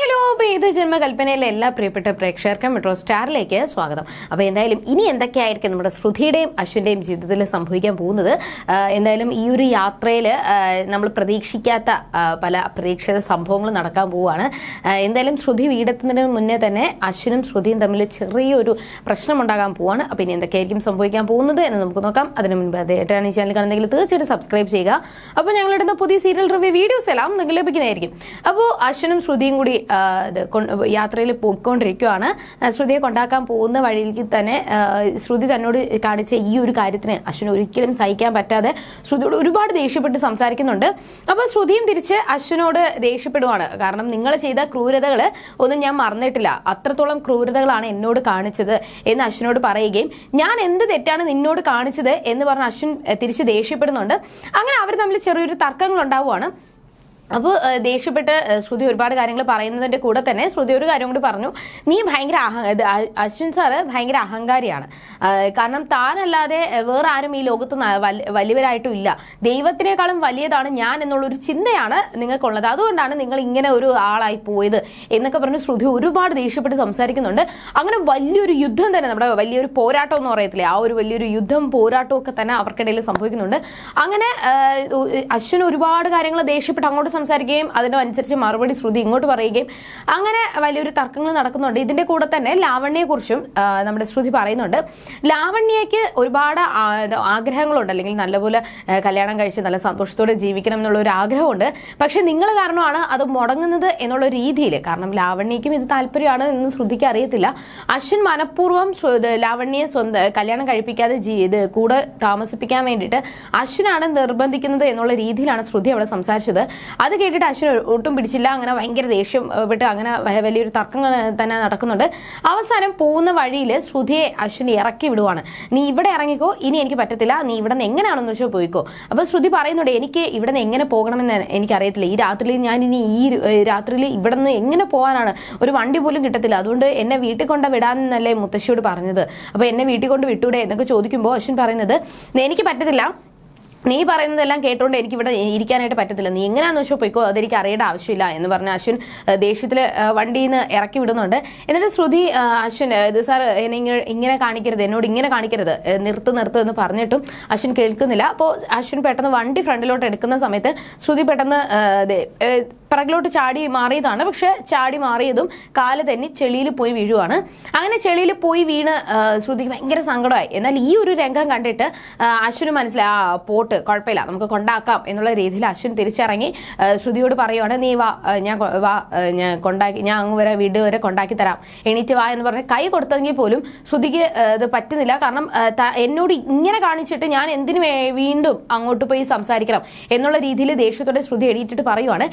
Hello ഇത് ജന്മകൽപ്പനയിലെ എല്ലാ പ്രിയപ്പെട്ട പ്രേക്ഷകർക്കും മെട്രോ സ്റ്റാറിലേക്ക് സ്വാഗതം. അപ്പോൾ എന്തായാലും ഇനി എന്തൊക്കെയായിരിക്കും നമ്മുടെ ശ്രുതിയുടെയും അശ്വിന്റെയും ജീവിതത്തിൽ സംഭവിക്കാൻ പോകുന്നത്? എന്തായാലും ഈ ഒരു യാത്രയിൽ നമ്മൾ പ്രതീക്ഷിക്കാത്ത പല അപ്രതീക്ഷിത സംഭവങ്ങൾ നടക്കാൻ പോവുകയാണ്. എന്തായാലും ശ്രുതി വീടെത്തുന്നതിന് മുന്നേ തന്നെ അശ്വിനും ശ്രുതിയും തമ്മിൽ ചെറിയൊരു പ്രശ്നമുണ്ടാകാൻ പോവുകയാണ്. അപ്പോൾ ഇനി എന്തൊക്കെയായിരിക്കും സംഭവിക്കാൻ പോകുന്നത് എന്ന് നമുക്ക് നോക്കാം. അതിന് മുൻപ് അതേറ്റാണ് ഈ ചാനൽ കാണുന്നെങ്കിൽ തീർച്ചയായിട്ടും സബ്സ്ക്രൈബ് ചെയ്യുക. അപ്പോൾ ഞങ്ങളിടുന്ന പുതിയ സീരിയൽ റിവ്യൂ വീഡിയോസ് എല്ലാം നിങ്ങൾ ലഭിക്കുന്നതായിരിക്കും. അപ്പോൾ അശ്വിനും ശ്രുതിയും കൂടി യാത്രയിൽ പോയിക്കൊണ്ടിരിക്കുകയാണ് ശ്രുതിയെ കൊണ്ടാക്കാൻ പോകുന്ന വഴിയിലേക്ക് തന്നെ ശ്രുതി തന്നോട് കാണിച്ച ഈ ഒരു കാര്യത്തിന് അശ്വിന് ഒരിക്കലും സഹിക്കാൻ പറ്റാതെ ശ്രുതിയോട് ഒരുപാട് ദേഷ്യപ്പെട്ട് സംസാരിക്കുന്നുണ്ട്. അപ്പോൾ ശ്രുതിയും തിരിച്ച് അശ്വിനോട് ദേഷ്യപ്പെടുവാണ്. കാരണം നിങ്ങൾ ചെയ്ത ക്രൂരതകൾ ഒന്നും ഞാൻ മറന്നിട്ടില്ല. അത്രത്തോളം ക്രൂരതകളാണ് എന്നോട് കാണിച്ചത് എന്ന് അശ്വിനോട് പറയുകയും ഞാൻ എന്ത് തെറ്റാണ് നിന്നോട് കാണിച്ചത് എന്ന് പറഞ്ഞ് അശ്വിൻ തിരിച്ച് ദേഷ്യപ്പെടുന്നുണ്ട്. അങ്ങനെ അവർ തമ്മിൽ ചെറിയൊരു തർക്കങ്ങൾ ഉണ്ടാവുകയാണ് അപ്പോൾ ദേഷ്യപ്പെട്ട് ശ്രുതി ഒരുപാട് കാര്യങ്ങൾ പറയുന്നതിന്റെ കൂടെ തന്നെ ശ്രുതി ഒരു കാര്യം കൂടി പറഞ്ഞു. നീ ഭയങ്കര അഹ അശ്വിൻ സാറ് ഭയങ്കര അഹങ്കാരിയാണ്. കാരണം താനല്ലാതെ വേറെ ആരും ഈ ലോകത്ത് വലിയവരായിട്ടും ഇല്ല. ദൈവത്തിനേക്കാളും വലിയതാണ് ഞാൻ എന്നുള്ളൊരു ചിന്തയാണ് നിങ്ങൾക്കുള്ളത്. അതുകൊണ്ടാണ് നിങ്ങൾ ഇങ്ങനെ ഒരു ആളായി പോയത് എന്നൊക്കെ പറഞ്ഞ് ശ്രുതി ഒരുപാട് ദേഷ്യപ്പെട്ട് സംസാരിക്കുന്നുണ്ട്. അങ്ങനെ വലിയൊരു യുദ്ധം തന്നെ നമ്മുടെ വലിയൊരു പോരാട്ടം എന്ന് പറയത്തില്ലേ ആ ഒരു വലിയൊരു യുദ്ധം പോരാട്ടമൊക്കെ തന്നെ അവർക്കിടയിൽ സംഭവിക്കുന്നുണ്ട്. അങ്ങനെ അശ്വിൻ ഒരുപാട് കാര്യങ്ങൾ ദേഷ്യപ്പെട്ട് അങ്ങോട്ട് സംസാരിക്കുകയും അതിനനുസരിച്ച് മറുപടി ശ്രുതി ഇങ്ങോട്ട് പറയുകയും അങ്ങനെ വലിയൊരു തർക്കങ്ങൾ നടക്കുന്നുണ്ട്. ഇതിന്റെ കൂടെ തന്നെ ലാവണ്യയെക്കുറിച്ചും നമ്മുടെ ശ്രുതി പറയുന്നുണ്ട്. ലാവണ്യയ്ക്ക് ഒരുപാട് ആഗ്രഹങ്ങളുണ്ട്. അല്ലെങ്കിൽ നല്ലപോലെ കല്യാണം കഴിച്ച് നല്ല സന്തോഷത്തോടെ ജീവിക്കണം എന്നുള്ള ഒരു ആഗ്രഹമുണ്ട്. പക്ഷെ നിങ്ങൾ കാരണമാണ് അത് മുടങ്ങുന്നത് എന്നുള്ള രീതിയിൽ കാരണം ലാവണ്യയ്ക്കും ഇത് താല്പര്യമാണ് എന്ന് ശ്രുതിക്ക് അറിയത്തില്ല. അശ്വിൻ മനഃപൂർവം ലാവണ്യെ സ്വന്തം കല്യാണം കഴിപ്പിക്കാതെ ജീവിത കൂടെ താമസിപ്പിക്കാൻ വേണ്ടിയിട്ട് അശ്വിനാണ് നിർബന്ധിക്കുന്നത് എന്നുള്ള രീതിയിലാണ് ശ്രുതി അവിടെ സംസാരിച്ചത്. അത് കേട്ടിട്ട് അശ്വിൻ ഒട്ടും പിടിച്ചില്ല. അങ്ങനെ ഭയങ്കര ദേഷ്യം പെട്ട് അങ്ങനെ വലിയൊരു തർക്കങ്ങൾ തന്നെ നടക്കുന്നുണ്ട്. അവസാനം പോകുന്ന വഴിയിൽ ശ്രുതിയെ അശ്വിൻ ഇറക്കി വിടുവാണ്. നീ ഇവിടെ ഇറങ്ങിക്കോ. ഇനി എനിക്ക് പറ്റത്തില്ല. നീ ഇവിടെ നിന്ന് എങ്ങനെയാണെന്ന് വെച്ചാൽ പോയിക്കോ. അപ്പൊ ശ്രുതി പറയുന്നുണ്ട് എനിക്ക് ഇവിടെ നിന്ന് എങ്ങനെ പോകണമെന്ന് എനിക്കറിയത്തില്ല. ഈ രാത്രിയിൽ ഞാൻ ഇനി ഈ രാത്രിയിൽ ഇവിടെ നിന്ന് എങ്ങനെ പോകാനാണ് ഒരു വണ്ടി പോലും കിട്ടത്തില്ല. അതുകൊണ്ട് എന്നെ വീട്ടിൽ കൊണ്ട് വിടാമെന്നല്ലേ മുത്തശ്ശിയോട് പറഞ്ഞത്. അപ്പൊ എന്നെ വീട്ടിൽ കൊണ്ട് വിട്ടൂടെ? എന്നൊക്കെ ചോദിക്കുമ്പോൾ അശ്വിൻ പറയുന്നത് എനിക്ക് പറ്റത്തില്ല. നീ പറയുന്നതെല്ലാം കേട്ടുകൊണ്ട് എനിക്ക് ഇവിടെ ഇരിക്കാനായിട്ട് പറ്റത്തില്ല. നീ എങ്ങനെയാന്ന് വെച്ചാൽ പോയിക്കോ അതെനിക്ക് അറിയേണ്ട ആവശ്യമില്ല എന്ന് പറഞ്ഞ അശ്വിൻ ദേഷ്യത്തിൽ വണ്ടിയിൽ നിന്ന് ഇറക്കി വിടുന്നുണ്ട്. എന്നിട്ട് ശ്രുതി അശ്വിൻ ഇത് സാർ എന്നെ ഇങ്ങ- ഇങ്ങനെ കാണിക്കരുത് എന്നോട് ഇങ്ങനെ കാണിക്കരുത് നിർത്തു നിർത്ത് എന്ന് പറഞ്ഞിട്ടും അശ്വിൻ കേൾക്കുന്നില്ല. അപ്പോൾ അശ്വിൻ പെട്ടെന്ന് വണ്ടി ഫ്രണ്ടിലോട്ട് എടുക്കുന്ന സമയത്ത് ശ്രുതി പെട്ടെന്ന് പിറകിലോട്ട് ചാടി മാറിയതാണ്. പക്ഷെ ചാടി മാറിയതും കാൽ തന്നെ ചെളിയിൽ പോയി വീഴുവാണ്. അങ്ങനെ ചെളിയിൽ പോയി വീണ് ശ്രുതിക്ക് ഭയങ്കര സങ്കടമായി. എന്നാൽ ഈ ഒരു രംഗം കണ്ടിട്ട് അശ്വിന് മനസ്സിലായി ആ പോട്ട് കുഴപ്പമില്ല നമുക്ക് കൊണ്ടാക്കാം എന്നുള്ള രീതിയിൽ അശ്വിൻ തിരിച്ചിറങ്ങി ശ്രുതിയോട് പറയുവാണ് നീ വാ ഞാൻ വാ ഞാൻ കൊണ്ടാക്കി ഞാൻ അങ്ങ് വരെ വീട് വരെ കൊണ്ടാക്കി തരാം. എണീറ്റ് വാ എന്ന് പറഞ്ഞ് കൈ കൊടുത്തെങ്കിൽ പോലും ശ്രുതിക്ക് ഇത് പറ്റുന്നില്ല. കാരണം എന്നോട് ഇങ്ങനെ കാണിച്ചിട്ട് ഞാൻ എന്തിനു വീണ്ടും അങ്ങോട്ട് പോയി സംസാരിക്കണം എന്നുള്ള രീതിയിൽ ദേഷ്യത്തോടെ ശ്രുതി എണീറ്റിട്ട് പറയുവാണ്.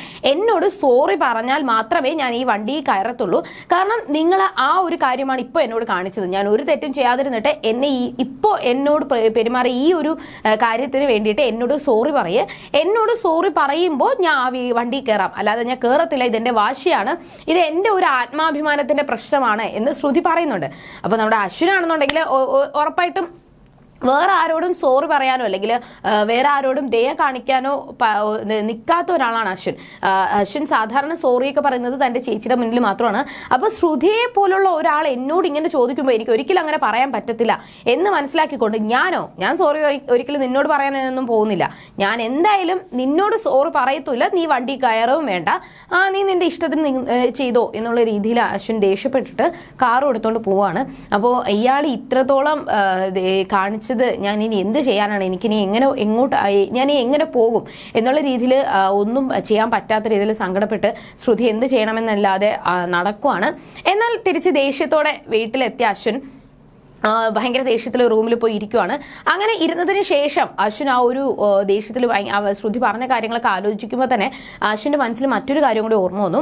എന്നോട് സോറി പറഞ്ഞാൽ മാത്രമേ ഞാൻ ഈ വണ്ടി കയറത്തുള്ളൂ. കാരണം നിങ്ങൾ ആ ഒരു കാര്യമാണ് ഇപ്പോൾ എന്നോട് കാണിച്ചത്. ഞാൻ ഒരു തെറ്റും ചെയ്യാതിരുന്നിട്ട് എന്നെ ഈ ഇപ്പോൾ എന്നോട് പെരുമാറി ഈ ഒരു കാര്യത്തിന് വേണ്ടിയിട്ട് എന്നോട് സോറി പറയേ. എന്നോട് സോറി പറയുമ്പോൾ ഞാൻ ആ വണ്ടി കയറാം അല്ലാതെ ഞാൻ കയറത്തില്ല ഇതെന്റെ വാശിയാണ്. ഇത് എന്റെ ഒരു ആത്മാഭിമാനത്തിന്റെ പ്രശ്നമാണ് എന്ന് ശ്രുതി പറയുന്നുണ്ട്. അപ്പോൾ നമ്മുടെ അശ്വിനാണെന്നുണ്ടെങ്കിൽ ഉറപ്പായിട്ടും വേറെ ആരോടും സോറി പറയാനോ അല്ലെങ്കിൽ വേറെ ആരോടും ദയ കാണിക്കാനോ നിൽക്കാത്ത ഒരാളാണ് അശ്വിൻ. അശ്വിൻ സാധാരണ സോറിയൊക്കെ പറയുന്നത് തന്റെ ചേച്ചിയുടെ മുന്നിൽ മാത്രമാണ്. അപ്പോൾ ശ്രുതിയെ പോലുള്ള ഒരാൾ എന്നോട് ഇങ്ങനെ ചോദിക്കുമ്പോൾ എനിക്ക് ഒരിക്കലും അങ്ങനെ പറയാൻ പറ്റത്തില്ല എന്ന് മനസ്സിലാക്കിക്കൊണ്ട് ഞാനോ ഞാൻ സോറി ഒരിക്കലും നിന്നോട് പറയാനൊന്നും പോകുന്നില്ല. ഞാൻ എന്തായാലും നിന്നോട് സോറി പറയത്തില്ല നീ വണ്ടി കയറവും വേണ്ട. ആ, നീ നിന്റെ ഇഷ്ടത്തിന് ചെയ്തോ എന്നുള്ള രീതിയിൽ അശ്വിൻ ദേഷ്യപ്പെട്ടിട്ട് കാർ എടുത്തുകൊണ്ട് പോവാണ്. അപ്പോൾ ഇയാൾ ഇത്രത്തോളം ആ, ദേ ഞാൻ ഇനി എന്ത് ചെയ്യാനാണ്? എനിക്കിനി എങ്ങനെ എങ്ങോട്ട് ഞാൻ എങ്ങനെ പോകും? എന്നുള്ള രീതിയിൽ ഒന്നും ചെയ്യാൻ പറ്റാത്ത രീതിയിൽ സങ്കടപ്പെട്ട് ശ്രുതി എന്ത് ചെയ്യണമെന്നല്ലാതെ നടക്കുവാണ്. എന്നാൽ തിരിച്ച് ദേഷ്യത്തോടെ വീട്ടിലെത്തിയ അശ്വിൻ ഭയങ്കര ദേഷ്യത്തിൽ റൂമിൽ പോയി ഇരിക്കുവാണ്. അങ്ങനെ ഇരുന്നതിന് ശേഷം അശ്വിൻ ആ ഒരു ദേഷ്യത്തിൽ ശ്രുതി പറഞ്ഞ കാര്യങ്ങളൊക്കെ ആലോചിക്കുമ്പോൾ തന്നെ അശ്വിന്റെ മനസ്സിൽ മറ്റൊരു കാര്യം കൂടി ഓർമ്മ വന്നു.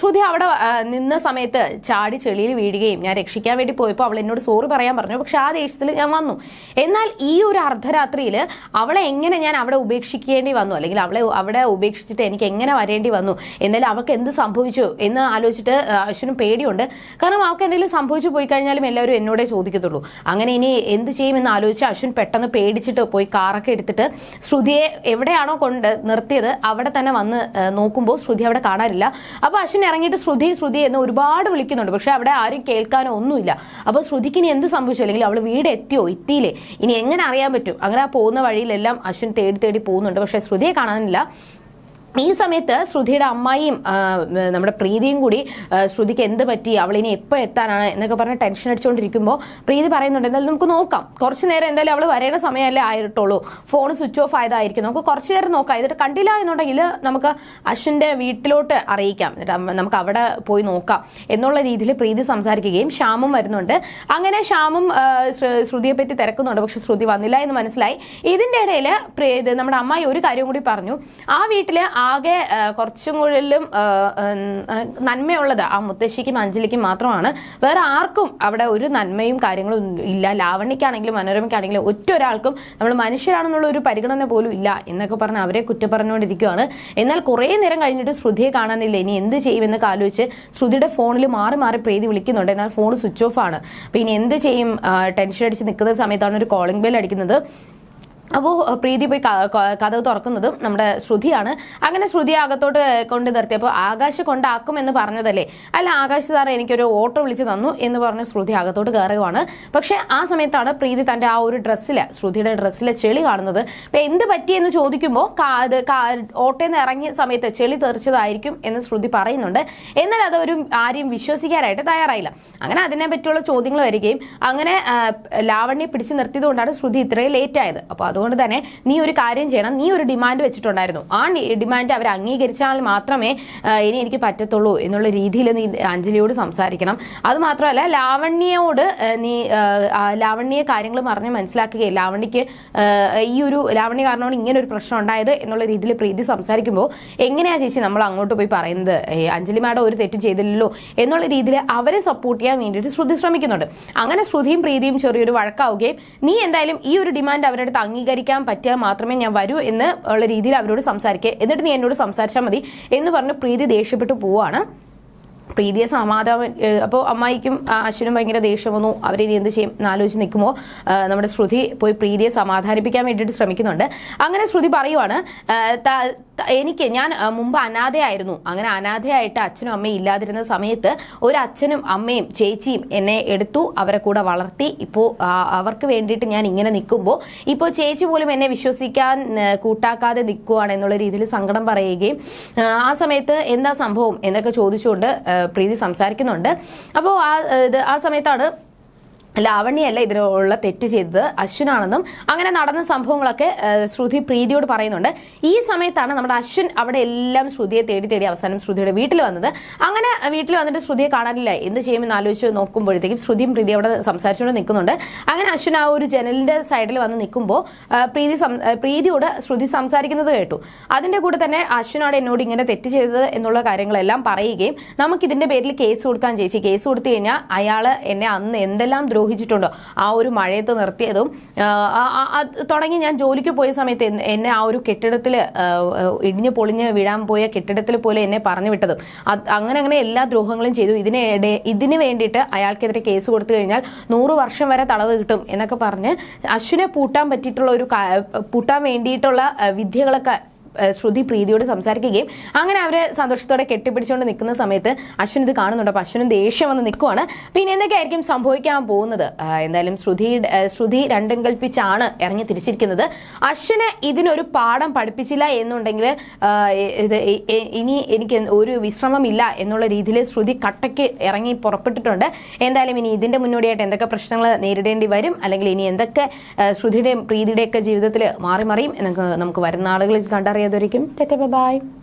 ശ്രുതി അവിടെ നിന്ന സമയത്ത് ചാടി ചെളിയിൽ വീഴുകയും ഞാൻ രക്ഷിക്കാൻ വേണ്ടി പോയപ്പോൾ അവൾ എന്നോട് സോറി പറയാൻ പറഞ്ഞു. പക്ഷെ ആ ദേഷ്യത്തിൽ ഞാൻ വന്നു. എന്നാൽ ഈ ഒരു അർദ്ധരാത്രിയിൽ അവളെ എങ്ങനെ ഞാൻ അവിടെ ഉപേക്ഷിക്കേണ്ടി വന്നു? അല്ലെങ്കിൽ അവളെ അവിടെ ഉപേക്ഷിച്ചിട്ട് എനിക്ക് എങ്ങനെ വരേണ്ടി വന്നു? എന്നാലും അവൾക്ക് എന്ത് സംഭവിച്ചു എന്ന് ആലോചിച്ചിട്ട് അശ്വിനും പേടിയുണ്ട്. കാരണം അവൾക്ക് എന്തെങ്കിലും സംഭവിച്ചു പോയി കഴിഞ്ഞാലും എല്ലാവരും എന്നോടേ ചോദിക്കത്തുള്ളൂ. അങ്ങനെ ഇനി എന്ത് ചെയ്യുമെന്ന് ആലോചിച്ച് അശ്വിൻ പെട്ടെന്ന് പേടിച്ചിട്ട് പോയി കാറൊക്കെ എടുത്തിട്ട് ശ്രുതിയെ എവിടെയാണോ കൊണ്ട് നിർത്തിയത് അവിടെ തന്നെ വന്ന് നോക്കുമ്പോൾ ശ്രുതി അവിടെ കാണാനില്ല. അപ്പോൾ അശ്വിൻ ഇറങ്ങിയിട്ട് ശ്രുതി ശ്രുതി എന്ന് ഒരുപാട് വിളിക്കുന്നുണ്ട്. പക്ഷെ അവിടെ ആരും കേൾക്കാനോ ഒന്നുമില്ല. അപ്പോൾ ശ്രുതിക്ക് ഇനി എന്ത് സംഭവിച്ചു? അല്ലെങ്കിൽ അവൾ വീട് എത്തിയോ? എത്തിയില്ലേ? ഇനി എങ്ങനെ അറിയാൻ പറ്റും? അങ്ങനെ ആ പോകുന്ന വഴിയിലെല്ലാം അശ്വിൻ തേടി തേടി പോകുന്നുണ്ട്. പക്ഷെ ശ്രുതിയെ കാണാനില്ല. ഈ സമയത്ത് ശ്രുതിയുടെ അമ്മായിയും നമ്മുടെ പ്രീതിയും കൂടി ശ്രുതിക്ക് എന്ത് പറ്റി അവൾ ഇനി എപ്പോൾ എത്താനാണ് എന്നൊക്കെ പറഞ്ഞ് ടെൻഷൻ അടിച്ചുകൊണ്ടിരിക്കുമ്പോൾ പ്രീതി പറയുന്നുണ്ട് എന്തായാലും നമുക്ക് നോക്കാം. കുറച്ച് നേരം എന്തായാലും അവൾ വരേണ്ട സമയമല്ലേ ആയിട്ടുള്ളൂ. ഫോൺ സ്വിച്ച് ഓഫ് ആയതായിരിക്കും. നമുക്ക് കുറച്ച് നേരം നോക്കാം. എന്നിട്ട് കണ്ടില്ല എന്നുണ്ടെങ്കിൽ നമുക്ക് അശ്വിന്റെ വീട്ടിലോട്ട് അറിയിക്കാം. നമുക്ക് അവിടെ പോയി നോക്കാം എന്നുള്ള രീതിയിൽ പ്രീതി സംസാരിക്കുകയും ശ്യാമും വരുന്നുണ്ട്. അങ്ങനെ ശ്യാമും ശ്രുതിയെ പറ്റി തിരക്കുന്നുണ്ട്. പക്ഷെ ശ്രുതി വന്നില്ല എന്ന് മനസ്സിലായി. ഇതിന്റെ ഇടയിൽ നമ്മുടെ അമ്മായി ഒരു കാര്യം കൂടി പറഞ്ഞു. ആ വീട്ടിൽ ആകെ കുറച്ചും കൂടുതലും നന്മയുള്ളത് ആ മുത്തശ്ശിക്കും അഞ്ജലിക്കും മാത്രമാണ്. വേറെ ആർക്കും അവിടെ ഒരു നന്മയും കാര്യങ്ങളും ഇല്ല. ലാവണ്യക്കാണെങ്കിലും മനോരമയ്ക്കാണെങ്കിലും ഒറ്റൊരാൾക്കും നമ്മൾ മനുഷ്യരാണെന്നുള്ള ഒരു പരിഗണന പോലും ഇല്ല എന്നൊക്കെ പറഞ്ഞ് അവരെ കുറ്റം പറഞ്ഞുകൊണ്ടിരിക്കുകയാണ് എന്നാൽ കുറേ നേരം കഴിഞ്ഞിട്ട് ശ്രുതിയെ കാണാനില്ല. ഇനി എന്ത് ചെയ്യുമെന്നൊക്കെ ആലോചിച്ച് ശ്രുതിയുടെ ഫോണിൽ മാറി മാറി പ്രീതി വിളിക്കുന്നുണ്ട്. എന്നാൽ ഫോൺ സ്വിച്ച് ഓഫ് ആണ്. അപ്പൊ ഇനി എന്ത് ചെയ്യും? ടെൻഷൻ അടിച്ച് നിൽക്കുന്ന സമയത്താണ് ഒരു കോളിംഗ് ബെൽ അടിക്കുന്നത്. അപ്പോൾ പ്രീതി പോയി കഥ തുറക്കുന്നത് നമ്മുടെ ശ്രുതിയാണ്. അങ്ങനെ ശ്രുതി അകത്തോട്ട് കൊണ്ട് നിർത്തിയപ്പോൾ ആകാശ് കൊണ്ടാക്കും എന്ന് പറഞ്ഞതല്ലേ? അല്ല ആകാശ് സാറ് എനിക്കൊരു ഓട്ടോ വിളിച്ച് തന്നു എന്ന് പറഞ്ഞ് ശ്രുതി അകത്തോട്ട് കയറുകയാണ് പക്ഷേ ആ സമയത്താണ് പ്രീതി തന്റെ ആ ഒരു ഡ്രസ്സിൽ ശ്രുതിയുടെ ഡ്രസ്സിലെ ചെളി കാണുന്നത്. അപ്പം എന്ത് പറ്റിയെന്ന് ചോദിക്കുമ്പോൾ അത് ഓട്ടോയിൽ നിന്ന് ഇറങ്ങിയ സമയത്ത് ചെളി തെറിച്ചതായിരിക്കും എന്ന് ശ്രുതി പറയുന്നുണ്ട്. എന്നാൽ അതൊരു ആരെയും വിശ്വസിക്കാനായിട്ട് തയ്യാറായില്ല. അങ്ങനെ അതിനെ പറ്റിയുള്ള ചോദ്യങ്ങൾ വരികയും അങ്ങനെ ലാവണ്യെ പിടിച്ചു നിർത്തിയതുകൊണ്ടാണ് ശ്രുതി ഇത്രയും ലേറ്റ് ആയത് അപ്പോൾ അതുകൊണ്ട് തന്നെ നീ ഒരു കാര്യം ചെയ്യണം. നീ ഒരു ഡിമാൻഡ് വെച്ചിട്ടുണ്ടായിരുന്നു. ആ ഡിമാൻഡ് അവർ അംഗീകരിച്ചാൽ മാത്രമേ ഇനി എനിക്ക് പറ്റത്തുള്ളൂ എന്നുള്ള രീതിയിൽ നീ അഞ്ജലിയോട് സംസാരിക്കണം. അത് മാത്രമല്ല ലാവണ്യയോട് നീ ലാവണ്യെ കാര്യങ്ങൾ പറഞ്ഞ് മനസ്സിലാക്കുക ലാവണ്യക്ക് ഈ ഒരു ലാവണ്യ കാരണമാണ് ഇങ്ങനെ ഒരു പ്രശ്നം ഉണ്ടായത് എന്നുള്ള രീതിയിൽ പ്രീതി സംസാരിക്കുമ്പോൾ എങ്ങനെയാ ചേച്ചി നമ്മൾ അങ്ങോട്ട് പോയി പറയുന്നത്? അഞ്ജലി മാഡം ഒരു തെറ്റും ചെയ്തില്ലല്ലോ എന്നുള്ള രീതിയിൽ അവരെ സപ്പോർട്ട് ചെയ്യാൻ വേണ്ടിയിട്ട് ശ്രുതി ശ്രമിക്കുന്നുണ്ട്. അങ്ങനെ ശ്രുതിയും പ്രീതിയും ചെറിയൊരു വഴക്കാവുകയും നീ എന്തായാലും ഈ ഒരു ഡിമാൻഡ് അവരുടെ അടുത്ത് അംഗീകരിക്കാൻ പറ്റിയാൽ മാത്രമേ ഞാൻ വരൂ എന്ന് ഉള്ള രീതിയിൽ അവരോട് സംസാരിക്കുക എന്നിട്ട് നീ എന്നോട് സംസാരിച്ചാൽ മതി എന്ന് പറഞ്ഞ് പ്രീതി ദേഷ്യപ്പെട്ടു പോവാണ്. പ്രീതിയെ സമാധാനം അപ്പോൾ അമ്മായിക്കും അശ്വനും ഭയങ്കര ദേഷ്യം വന്നു. അവരിനി എന്ത് ചെയ്യും? എന്നാലോചിച്ച് നിൽക്കുമ്പോൾ നമ്മുടെ ശ്രുതി പോയി പ്രീതിയെ സമാധാനിപ്പിക്കാൻ വേണ്ടിയിട്ട് ശ്രമിക്കുന്നുണ്ട്. അങ്ങനെ ശ്രുതി പറയുവാണ് എനിക്ക് ഞാൻ മുമ്പ് അനാഥയായിരുന്നു. അങ്ങനെ അനാഥയായിട്ട് അച്ഛനും അമ്മയും ഇല്ലാതിരുന്ന സമയത്ത് ഒരു അച്ഛനും അമ്മയും ചേച്ചിയും എന്നെ എടുത്തു അവരെ കൂടെ വളർത്തി. ഇപ്പോൾ അവർക്ക് വേണ്ടിയിട്ട് ഞാൻ ഇങ്ങനെ നിൽക്കുമ്പോൾ ഇപ്പോൾ ചേച്ചി പോലും എന്നെ വിശ്വസിക്കാൻ കൂട്ടാക്കാതെ നിൽക്കുവാണ് എന്നുള്ള രീതിയിൽ സങ്കടം പറയുകയും ആ സമയത്ത് എന്താ സംഭവം എന്നൊക്കെ ചോദിച്ചുകൊണ്ട് പ്രീതി സംസാരിക്കുന്നുണ്ട്. അപ്പോൾ ആ ഇത് ആ സമയത്താണ് ലാവണ്യല്ല ഇതിനുള്ള തെറ്റ് ചെയ്തത്. അശ്വിനാണെന്നും അങ്ങനെ നടന്ന സംഭവങ്ങളൊക്കെ ശ്രുതി പ്രീതിയോട് പറയുന്നുണ്ട്. ഈ സമയത്താണ് നമ്മുടെ അശ്വിൻ അവിടെ എല്ലാം ശ്രുതിയെ തേടി തേടി അവസാനം ശ്രുതിയുടെ വീട്ടിൽ വന്നത്. അങ്ങനെ വീട്ടിൽ വന്നിട്ട് ശ്രുതിയെ കാണാനില്ല. എന്ത് ചെയ്യുമെന്ന് ആലോചിച്ച് നോക്കുമ്പോഴത്തേക്കും ശ്രുതിയും പ്രീതി അവിടെ സംസാരിച്ചുകൊണ്ട് നിൽക്കുന്നുണ്ട്. അങ്ങനെ അശ്വിൻ ആ ഒരു ജനലിന്റെ സൈഡിൽ വന്ന് നിൽക്കുമ്പോൾ പ്രീതി പ്രീതിയോട് ശ്രുതി സംസാരിക്കുന്നത് കേട്ടു. അതിന്റെ കൂടെ തന്നെ അശ്വിനാണ് എന്നോട് ഇങ്ങനെ തെറ്റ് ചെയ്തത് എന്നുള്ള കാര്യങ്ങളെല്ലാം പറയുകയും നമുക്ക് ഇതിന്റെ പേരിൽ കേസ് കൊടുക്കാൻ ചേച്ചി. കേസ് കൊടുത്തു കഴിഞ്ഞാൽ അയാൾ എന്നെ അന്ന് എന്തെല്ലാം ദ്രോഹിച്ചിട്ടുണ്ടോ. ആ ഒരു മഴയത്ത് നിർത്തിയതും തുടങ്ങി ഞാൻ ജോലിക്ക് പോയ സമയത്ത് എന്നെ- ആ ഒരു കെട്ടിടത്തിൽ ഇടിഞ്ഞ് പൊളിഞ്ഞ് വീഴാൻ പോയ കെട്ടിടത്തിൽ പോലെ എന്നെ പറഞ്ഞു വിട്ടതും. അങ്ങനെ അങ്ങനെ എല്ലാ ദ്രോഹങ്ങളും ചെയ്തു. ഇതിനിടെ ഇതിന് വേണ്ടിയിട്ട് അയാൾക്കെതിരെ കേസ് കൊടുത്തു കഴിഞ്ഞാൽ നൂറ് വർഷം വരെ തടവ് കിട്ടും എന്നൊക്കെ പറഞ്ഞ് അശ്വിനെ പൂട്ടാൻ പറ്റിയിട്ടുള്ള ഒരു പൂട്ടാൻ വേണ്ടിയിട്ടുള്ള വിദ്യകളൊക്കെ ശ്രുതി പ്രീതിയോട് സംസാരിക്കുകയും അങ്ങനെ അവരെ സന്തോഷത്തോടെ കെട്ടിപ്പിടിച്ചുകൊണ്ട് നിൽക്കുന്ന സമയത്ത് അശ്വിൻ ഇത് കാണുന്നുണ്ട്. അപ്പൊ അശ്വിനും ദേഷ്യം വന്ന് നിൽക്കുവാണ്. പിന്നെ എന്തൊക്കെയായിരിക്കും സംഭവിക്കാൻ പോകുന്നത്? എന്തായാലും ശ്രുതി ശ്രുതി രണ്ടും കൽപ്പിച്ചാണ് ഇറങ്ങി തിരിച്ചിരിക്കുന്നത്. അശ്വിനെ ഇതിനൊരു പാഠം പഠിപ്പിച്ചില്ല എന്നുണ്ടെങ്കിൽ ഇത് ഇനി എനിക്ക് ഒരു വിശ്രമമില്ല എന്നുള്ള രീതിയിൽ ശ്രുതി കട്ടയ്ക്ക് ഇറങ്ങി പുറപ്പെട്ടിട്ടുണ്ട്. എന്തായാലും ഇനി ഇതിന്റെ മുന്നോടിയായിട്ട് എന്തൊക്കെ പ്രശ്നങ്ങൾ നേരിടേണ്ടി വരും? അല്ലെങ്കിൽ ഇനി എന്തൊക്കെ ശ്രുതിയുടെയും പ്രീതിയുടെയൊക്കെ ജീവിതത്തിൽ മാറി മറിയും നമുക്ക് വരുന്ന ആളുകളിൽ കണ്ടറിയാതൊരിക്കും ബൈ.